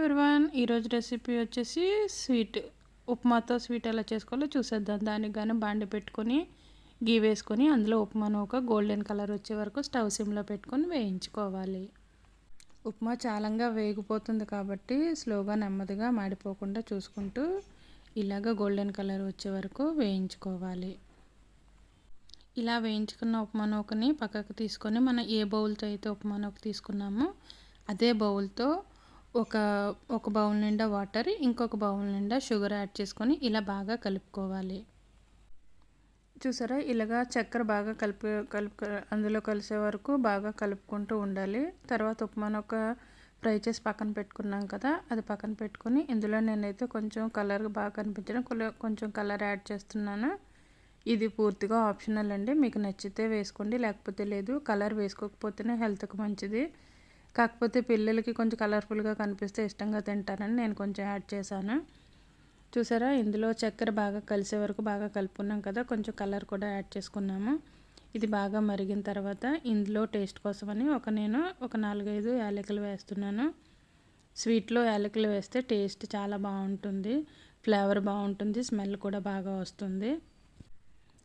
Everyone ఈరోజు recipe వచ్చేసి sweet ఉప్మాతో sweet ఎలా చేసుకోవాలో చూసేద్దాం. దానికి కానీ బాండి పెట్టుకొని గీ వేసుకొని అందులో ఉప్మాను ఒక గోల్డెన్ కలర్ వచ్చే వరకు స్టవ్ సిమ్లో పెట్టుకొని వేయించుకోవాలి. ఉప్మా చాలంగా వేగిపోతుంది కాబట్టి స్లోగా నెమ్మదిగా మాడిపోకుండా చూసుకుంటూ ఇలాగ గోల్డెన్ కలర్ వచ్చే వరకు వేయించుకోవాలి. ఇలా వేయించుకున్న ఉప్మా నూకని పక్కకు తీసుకొని మనం ఏ బౌల్తో అయితే ఉప్మా నూక తీసుకున్నామో అదే బౌల్తో ఒక ఒక బౌల్ నిండా వాటర్ ఇంకొక బౌల్ నిండా షుగర్ యాడ్ చేసుకొని ఇలా బాగా కలుపుకోవాలి. చూసారా? ఇలాగా చక్కెర బాగా కలిపి కలుపు అందులో కలిసే వరకు బాగా కలుపుకుంటూ ఉండాలి. తర్వాత ఉప్మాను ఒక ఫ్రై చేసి పక్కన పెట్టుకున్నాం కదా అది పక్కన పెట్టుకొని ఇందులో నేనైతే కొంచెం కలర్ బాగా కనిపించడం కొంచెం కలర్ యాడ్ చేస్తున్నాను. ఇది పూర్తిగా ఆప్షనల్ అండి. మీకు నచ్చితే వేసుకోండి లేకపోతే లేదు. కలర్ వేసుకోకపోతేనే హెల్త్కి మంచిది. కాకపోతే పిల్లలకి కొంచెం కలర్ఫుల్గా కనిపిస్తే ఇష్టంగా తింటారని నేను కొంచెం యాడ్ చేశాను. చూసారా? ఇందులో చక్కెర బాగా కలిసే వరకు బాగా కలుపుకున్నాం కదా కొంచెం కలర్ కూడా యాడ్ చేసుకున్నాము. ఇది బాగా మరిగిన తర్వాత ఇందులో టేస్ట్ కోసమని ఒక నేను ఒక నాలుగైదు యాలకులు వేస్తున్నాను. స్వీట్లో యాలకులు వేస్తే టేస్ట్ చాలా బాగుంటుంది ఫ్లేవర్ బాగుంటుంది స్మెల్ కూడా బాగా వస్తుంది.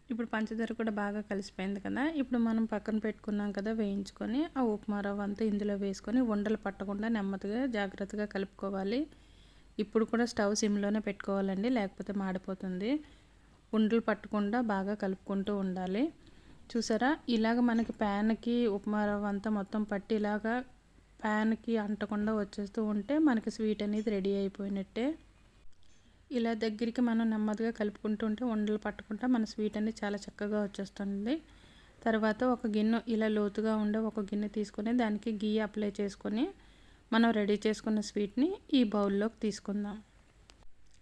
ఇప్పుడు పంచదార కూడా బాగా కలిసిపోయింది కదా. ఇప్పుడు మనం పక్కన పెట్టుకున్నాం కదా వేయించుకొని ఆ ఉప్మా రవ్వ అంతా ఇందులో వేసుకొని ఉండలు పట్టకుండా నెమ్మదిగా జాగ్రత్తగా కలుపుకోవాలి. ఇప్పుడు కూడా స్టవ్ సిమ్లోనే పెట్టుకోవాలండి లేకపోతే మాడిపోతుంది. ఉండలు పట్టకుండా బాగా కలుపుకుంటూ ఉండాలి. చూసారా? ఇలాగ మనకి ప్యాన్కి ఉప్మా రవ్వ అంతా మొత్తం పట్టి ఇలాగా ప్యాన్కి అంటకుండా వచ్చేస్తూ ఉంటే మనకి స్వీట్ అనేది రెడీ అయిపోయినట్టే. ఇలా దగ్గరికి మనం నెమ్మదిగా కలుపుకుంటుంటే ఉండలు పట్టకుండా మన స్వీట్ అనేది చాలా చక్కగా వచ్చేస్తుంది. తర్వాత ఒక గిన్నె ఇలా లోతుగా ఉండే ఒక గిన్నె తీసుకొని దానికి గీ అప్లై చేసుకొని మనం రెడీ చేసుకున్న స్వీట్ని ఈ బౌల్లోకి తీసుకుందాం.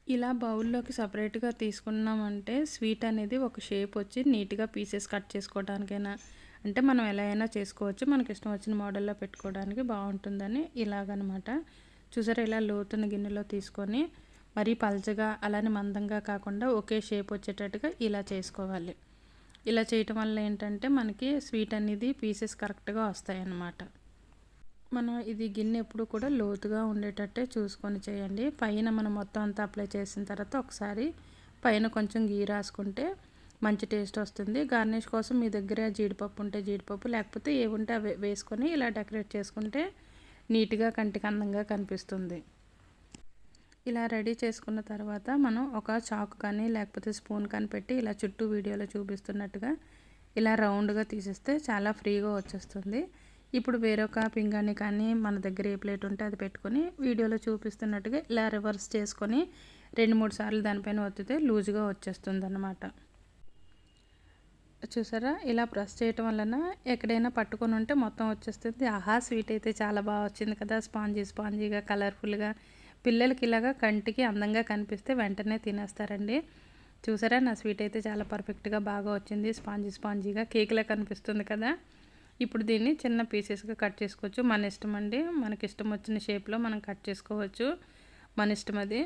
ఇలా బౌల్లోకి సపరేట్గా తీసుకున్నామంటే స్వీట్ అనేది ఒక షేప్ వచ్చి నీట్గా పీసెస్ కట్ చేసుకోవడానికైనా అంటే మనం ఎలా అయినా చేసుకోవచ్చు. మనకి ఇష్టం వచ్చిన మోడల్లో పెట్టుకోవడానికి బాగుంటుందని ఇలాగనమాట. చూసారా ఇలా లోతున్న గిన్నెలో తీసుకొని మరీ పల్చగా అలానే మందంగా కాకుండా ఒకే షేప్ వచ్చేటట్టుగా ఇలా చేసుకోవాలి. ఇలా చేయటం వల్ల ఏంటంటే మనకి స్వీట్ అనేది పీసెస్ కరెక్ట్గా వస్తాయి అన్నమాట మనం ఇది గిన్నె ఎప్పుడు కూడా లోతుగా ఉండేటట్టే చూసుకొని చేయండి. పైన మనం మొత్తం అంతా అప్లై చేసిన తర్వాత ఒకసారి పైన కొంచెం గీ రాసుకుంటే మంచి టేస్ట్ వస్తుంది. గార్నిష్ కోసం మీ దగ్గర జీడిపప్పు ఉంటే జీడిపప్పు లేకపోతే ఏముంటే అవి వేసుకొని ఇలా డెకరేట్ చేసుకుంటే నీట్గా కంటికి అందంగా కనిపిస్తుంది. ఇలా రెడీ చేసుకున్న తర్వాత మనం ఒక చాకు కానీ లేకపోతే స్పూన్ కానీ పెట్టి ఇలా చుట్టూ వీడియోలో చూపిస్తున్నట్టుగా ఇలా రౌండ్గా తీసేస్తే చాలా ఫ్రీగా వచ్చేస్తుంది. ఇప్పుడు వేరొక పింగాణి కానీ మన దగ్గర ఏ ప్లేట్ ఉంటే అది పెట్టుకొని వీడియోలో చూపిస్తున్నట్టుగా ఇలా రివర్స్ చేసుకొని రెండు మూడు సార్లు దానిపైన ఒత్తితే లూజ్గా వచ్చేస్తుంది అన్నమాట చూసారా? ఇలా ప్రెస్ చేయటం వలన ఎక్కడైనా పట్టుకొని ఉంటే మొత్తం వచ్చేస్తుంది. ఆహా స్వీట్ అయితే చాలా బాగా వచ్చింది కదా. స్పాంజీ స్పాంజీగా కలర్ఫుల్గా పిల్లలకి ఇలాగా కంటికి అందంగా కనిపిస్తే వెంటనే తినేస్తారండి. చూసారా? నా స్వీట్ అయితే చాలా పర్ఫెక్ట్గా బాగా వచ్చింది. స్పాంజీ స్పాంజీగా కేక్లా కనిపిస్తుంది కదా? ఇప్పుడు దీన్ని చిన్న పీసెస్గా కట్ చేసుకోవచ్చు. మన ఇష్టం అండి. మనకి ఇష్టం వచ్చిన షేప్లో మనం కట్ చేసుకోవచ్చు. మన ఇష్టం అది.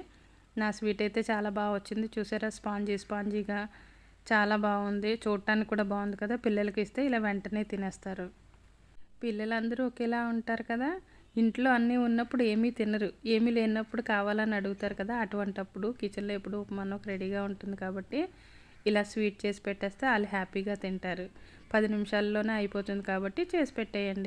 నా స్వీట్ అయితే చాలా బాగా వచ్చింది. చూసారా? స్పాంజీ స్పాంజీగా చాలా బాగుంది. చూడటానికి కూడా బాగుంది కదా? పిల్లలకి ఇస్తే ఇలా వెంటనే తినేస్తారు. పిల్లలందరూ ఒకేలా ఉంటారు కదా? ఇంట్లో అన్నీ ఉన్నప్పుడు ఏమీ తినరు. ఏమీ లేనప్పుడు కావాలని అడుగుతారు కదా అటువంటప్పుడు కిచెన్లో ఎప్పుడు మనకు రెడీగా ఉంటుంది కాబట్టి ఇలా స్వీట్ చేసి పెట్టేస్తే వాళ్ళు హ్యాపీగా తింటారు. పది నిమిషాల్లోనే అయిపోతుంది కాబట్టి చేసి పెట్టేయండి.